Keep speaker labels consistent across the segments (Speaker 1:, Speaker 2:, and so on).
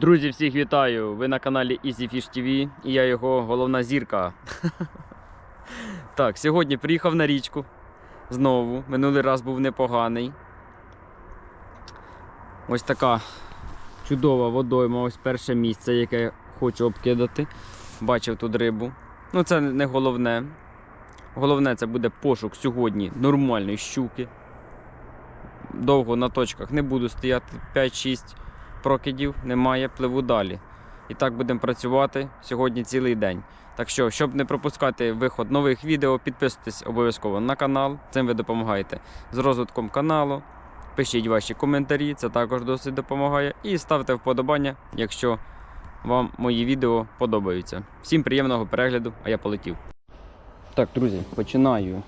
Speaker 1: Друзі, всіх вітаю! Ви на каналі Easy Fish TV і я його головна зірка. Так, сьогодні приїхав на річку. Знову. Минулий раз був непоганий. Ось така чудова водойма, ось перше місце, яке хочу обкидати. Бачив тут рибу. Ну, це не головне. Головне це буде пошук сьогодні нормальної щуки. Довго на точках не буду стояти 5-6 прокидів немає, пливу далі. І так будемо працювати сьогодні цілий день. Так що, щоб не пропускати виход нових відео, підписуйтесь обов'язково на канал. Цим ви допомагаєте з розвитком каналу. Пишіть ваші коментарі, це також досить допомагає. І ставте вподобання, якщо вам мої відео подобаються. Всім приємного перегляду, а я полетів. Так, друзі, починаю.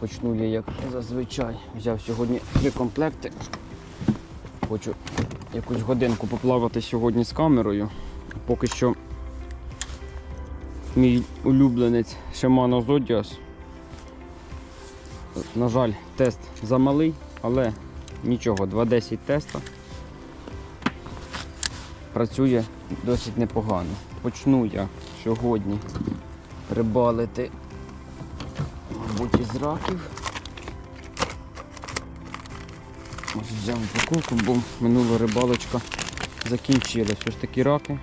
Speaker 1: Почну я як зазвичай. Взяв сьогодні три комплекти. Хочу якусь годинку поплавати сьогодні з камерою. Поки що мій улюбленець Shimano Zodias. На жаль, тест замалий, але нічого, 2.10 теста. Працює досить непогано. Почну я сьогодні рибалити, мабуть, із раків. Ось взяв упаковку, бо минула рибалочка закінчилась. Ось такі раки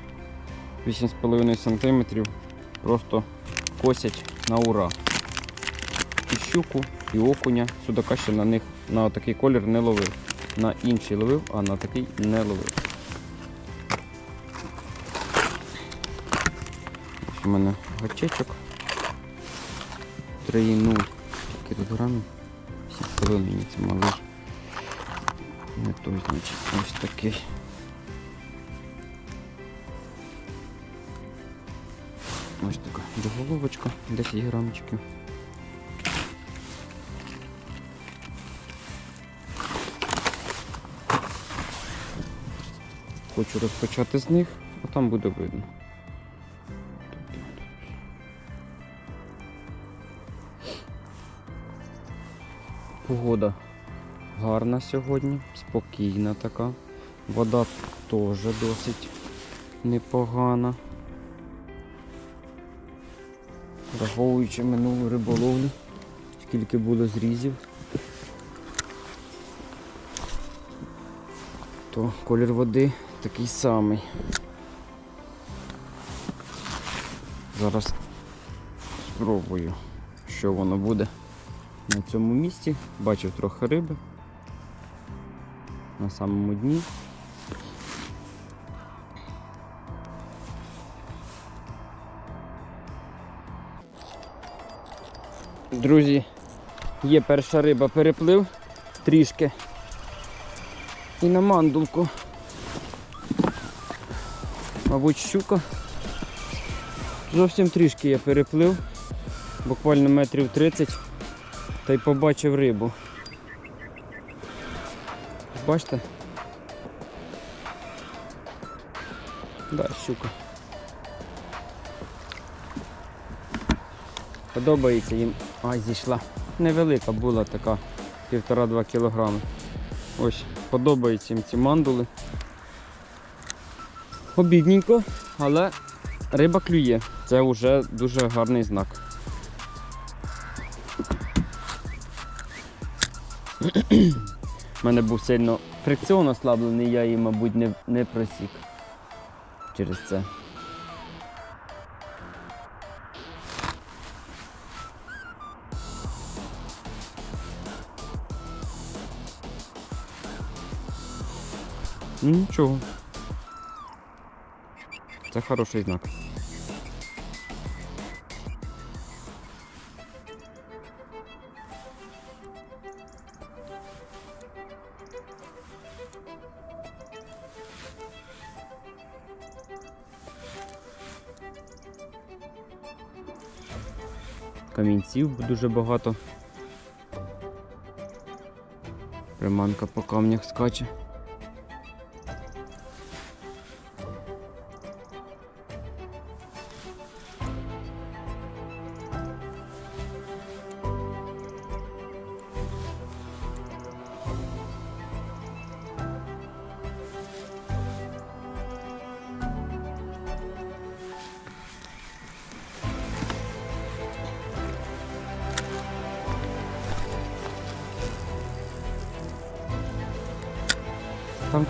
Speaker 1: 8,5 см просто косять на ура. І щуку, і окуня. Судака ще на них на такий колір не ловив. На інший ловив, а на такий не ловив. Ось у мене гачечок 3,0 скільки тут грамів? 7,5 це малий. Не той, значить, ось такий. Ось така доголовочка, 10 грамчиків. Хочу розпочати з них, а там буде видно. Погода гарна сьогодні, спокійна така. Вода теж досить непогана. Враховуючи минулу риболовлю, скільки було зрізів, то колір води такий самий. Зараз спробую, що воно буде на цьому місці. Бачив трохи риби на самому дні. Друзі, є перша риба, переплив трішки. І на мандулку. Мабуть, щука. Зовсім трішки я переплив, буквально метрів 30 та й побачив рибу. Бачите? Да, щука. Подобається їм. Ай, зійшла. Невелика була така, півтора-два кілограми. Ось, подобаються їм ці мандули. Обідненько, але риба клює. Це вже дуже гарний знак. У мене був сильно фрикціон ослаблений, я її, мабуть, не, не просік через це. Нічого. Це хороший знак. Камінців дуже багато. Приманка по камнях скаче.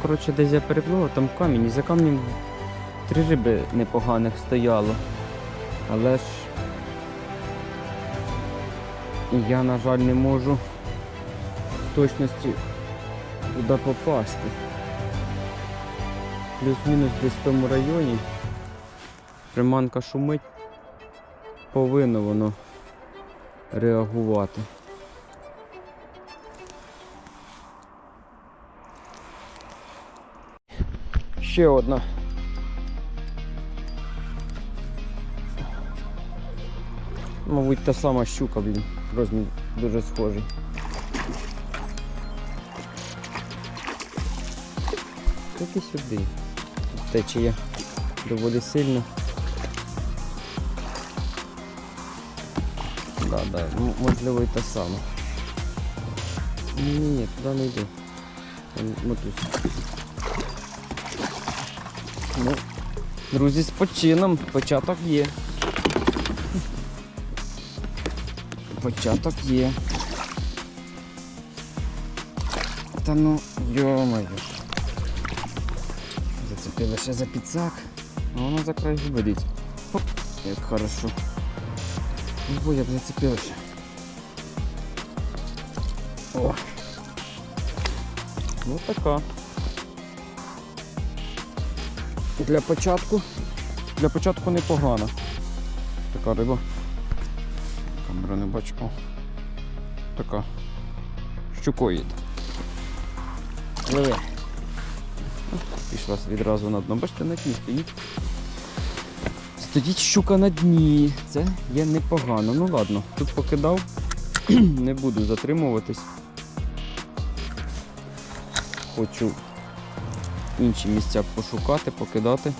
Speaker 1: Коротше, десь я переплив, там камінь, і за камнем три риби непоганих стояло. Але ж я, на жаль, не можу в точності туди попасти. Плюс-мінус десь в тому районі. Приманка шумить, повинно воно реагувати. Ще одна. Мабуть, та сама щука, блін. Розмір дуже схожий. Іди сюди. Тут течія доволі сильно. Да, да, можливо і та сама. Ні, ні, туди не йду. Мотусь. Ну, друзі, з почином. Початок є. Початок є. Та ну, йо-моє. Зацепили ще за підсак. А воно за край губить. Як хорошо. Ну, бо я б зацепив. О. Ну така. Для початку. Для початку непогано. Така риба. Камера не бачу. О. Така. Щукоїд. Пливе. Пішла відразу на дно. Бачите, на дні стоїть. Стоїть щука на дні. Це є непогано. Ну ладно, тут покидав. не буду затримуватись. Хочу інші місця пошукати, покидати.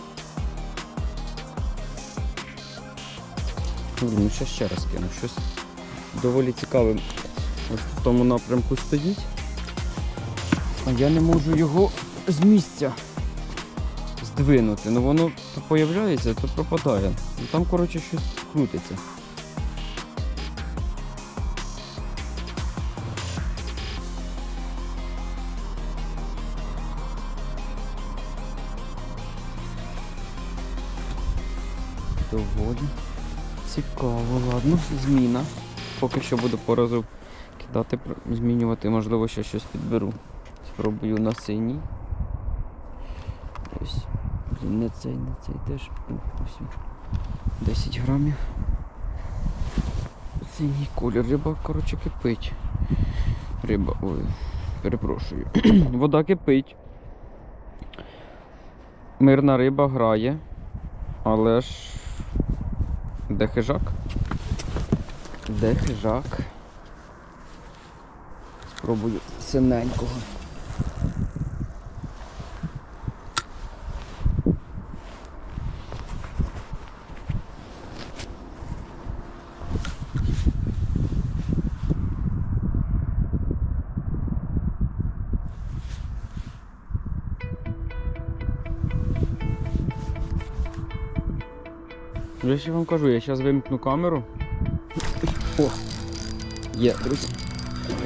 Speaker 1: Ну ще ще раз кину. Щось доволі цікаве ось в тому напрямку стоїть. А я не можу його з місця здвинути. Ну воно то появляється, то пропадає. Ну там, коротше, щось крутиться. Доволі цікаво, ладно, зміна. Поки що буду по разу кидати, змінювати, можливо, ще щось підберу. Спробую на синій. Ось. Не цей, не цей теж. Ось. 10 грамів. Синій колір. Риба, коротше, кипить. Риба, ой, перепрошую. Вода кипить. Мирна риба грає. Але ж. Де хижак? Де хижак? Спробую синенького. Я ще вам кажу, я зараз вимкну камеру. О! Є, друзі.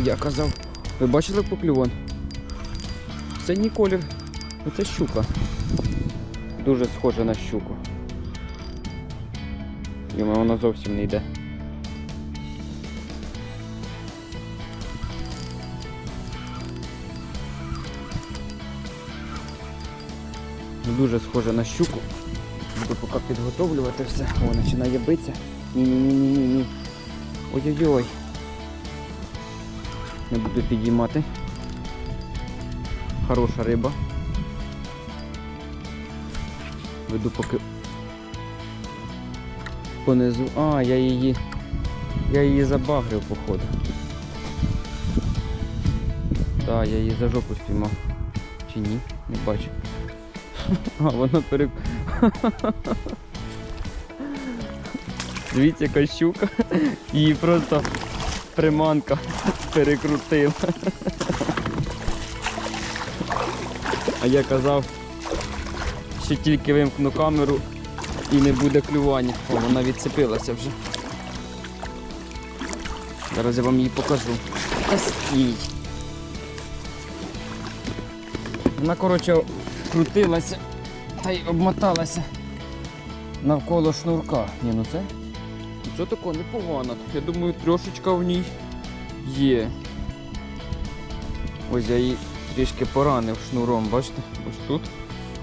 Speaker 1: Я казав. Ви бачили поклювон? Синій колір. Оце щука. Дуже схоже на щуку. Йому вона зовсім не йде. Дуже схоже на щуку. Буду поки підготовлювати все. О, починає битися. Ні-ні-ні-ні-ні. Ой-ой-ой. Не буду підіймати. Хороша риба. Веду поки понизу. А, я її. Я її забагрив, походу. Так, я її за жопу спіймав. Чи ні? Не бачу. А, вона перек... Дивіться, яка щука. Її просто приманка перекрутила. А я казав, що тільки вимкну камеру і не буде клювання. О, вона відцепилася вже. Зараз я вам її покажу. Вона, коротше, крутилася та й обмоталася навколо шнурка. Ні, ну це. Це тако непогано. Я думаю, трошечка в ній є. Ось я її трішки поранив шнуром, бачите? Ось тут.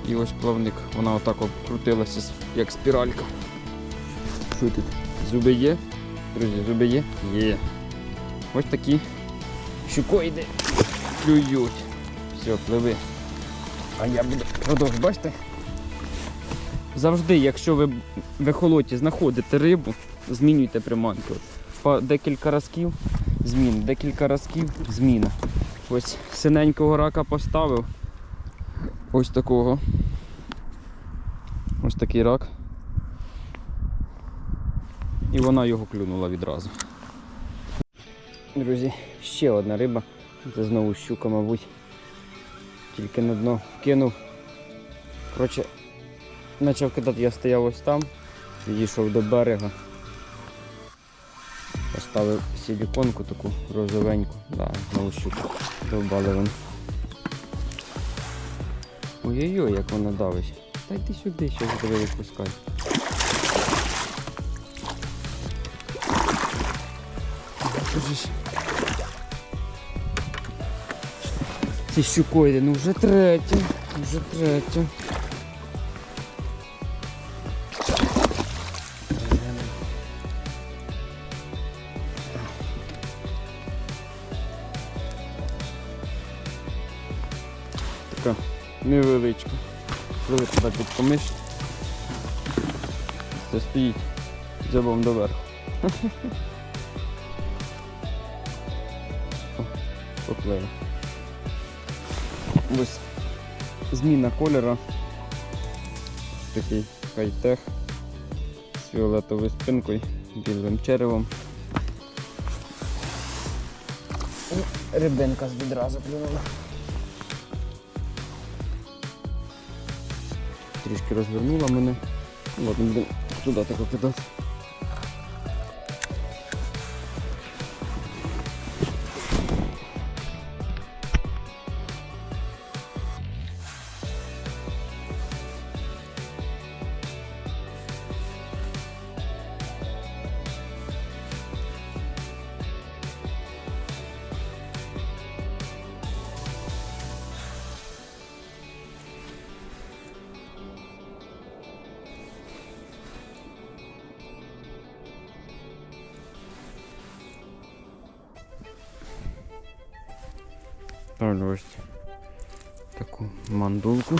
Speaker 1: І ось плавник. Вона отак обкрутилася, як спіралька. Що тут? Зуби є? Друзі, зуби є? Є. Ось такі щукоїди клюють. Все, пливи. А я буду продовжувати, бачите? Завжди, якщо ви в ехолоті знаходите рибу, змінюйте приманку. По декілька разків змін, декілька разків зміна. Ось синенького рака поставив. Ось такого. Ось такий рак. І вона його клюнула відразу. Друзі, ще одна риба. Це знову щука, мабуть. Тільки на дно вкинув. Коротше, почав кидати, я стояв ось там, підійшов до берега. Поставив силіконку таку розовеньку. Да, знову щуку. Довбали вони. Ой-ой-ой, як вона давить. Та йди сюди, що я тебе ж. Ці щукоїди, ну вже третя, вже третя. Туди під помиш. Це стоїть дзьобом доверху. О, Поплили. Ось зміна кольору. Такий хай-тех з фіолетовою спинкою, білим черевом. Рибинка відразу плюнула. Трішки розвернула мене. Ладно, будемо туди тако кидати. Ставлю ось таку мандулку.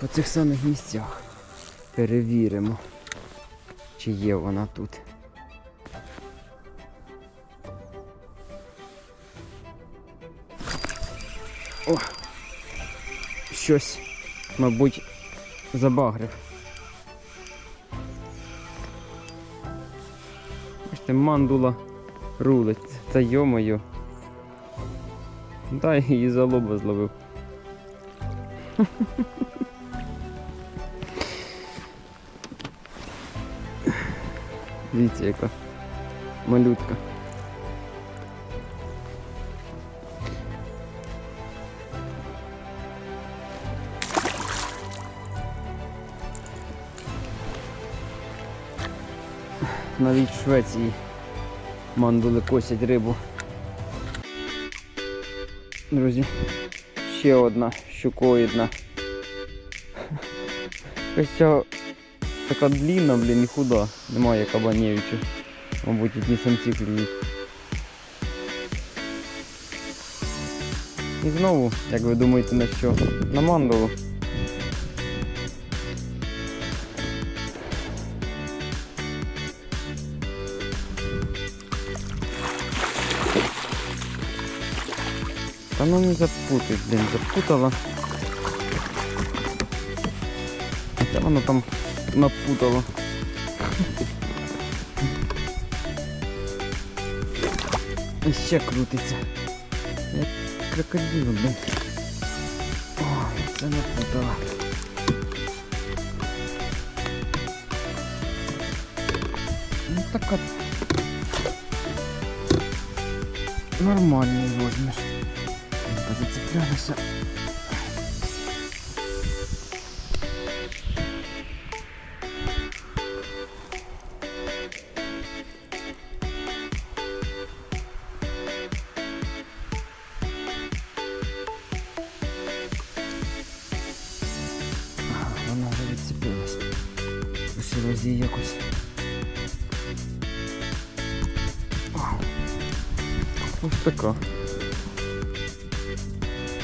Speaker 1: По цих самих місцях перевіримо, чи є вона тут. О! Щось, мабуть, забагрив. Бачите, мандула рулить. Та йомою. Дай її за лоба зловив. Дивіться, яка малютка. Навіть в Швеції мандули косять рибу. Друзі, ще одна щукоїдна. Ця така длінна, блін, і худа. Немає кабанєвича. Мабуть, одні самці клюють. І знову, як ви думаєте, на що? На мандулу. Та ну не запутай, блін, запутала. Це воно там напутало. І ще крутиться. Як крокодил, блін. Ой, це напутала. Ну така нормальний розмір. 你怎么样的事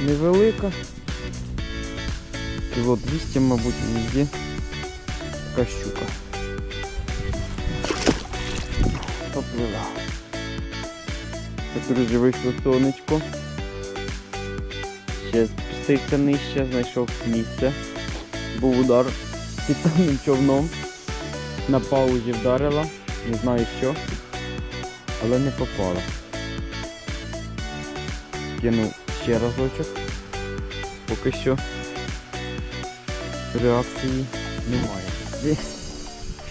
Speaker 1: Невелика. Кіло 200, мабуть, є. Така щука. Поплила. Так, друзі, вийшло сонечко. Ще спустився нижче, знайшов місце. Був удар підтомним човном. На паузі вдарила, не знаю що, але не попала. Кинув ще разочок. Поки що реакції немає. І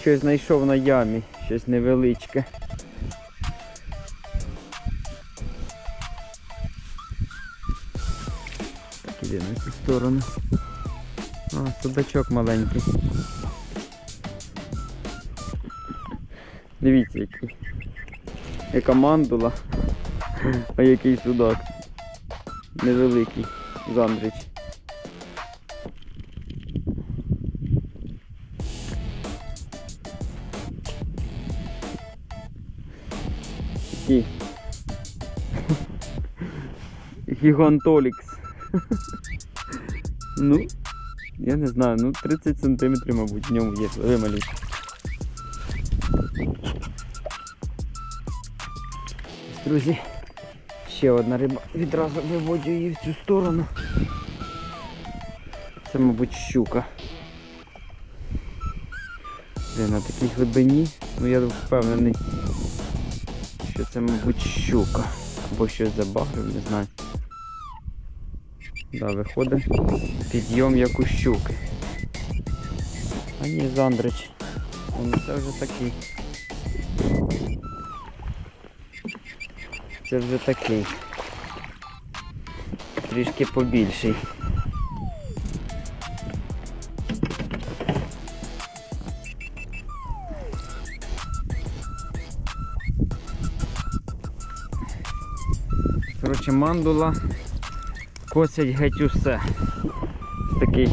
Speaker 1: Щось знайшов на ямі, щось невеличке. Так, іде на цю сторону. А, судачок маленький. Дивіться, який. Яка мандула, а який судак. Невеликий Зандрич. Такий. Гігантолікс. ну, я не знаю, ну 30 сантиметрів, мабуть, в ньому є вималюй. Друзі, ще одна риба. Відразу виводжу її в цю сторону. Це, мабуть, щука. Блін, на такій глибині, ну я впевнений, що це, мабуть, щука. Або щось забагрив, не знаю. Да, виходить підйом як у щуки. А ні, Зандрич. Це вже такий. Це вже такий. Трішки побільший. Коротше, мандула косять геть усе. Такий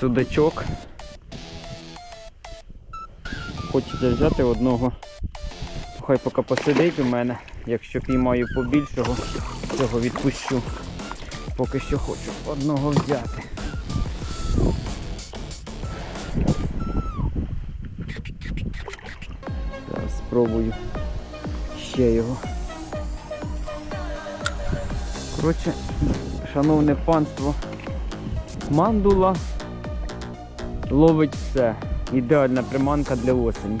Speaker 1: судачок. Хочеться взяти одного. Хай поки посидить у мене. Якщо піймаю побільшого, цього відпущу. Поки що хочу одного взяти. Зараз спробую ще його. Коротше, шановне панство, мандула ловить все. Ідеальна приманка для осені.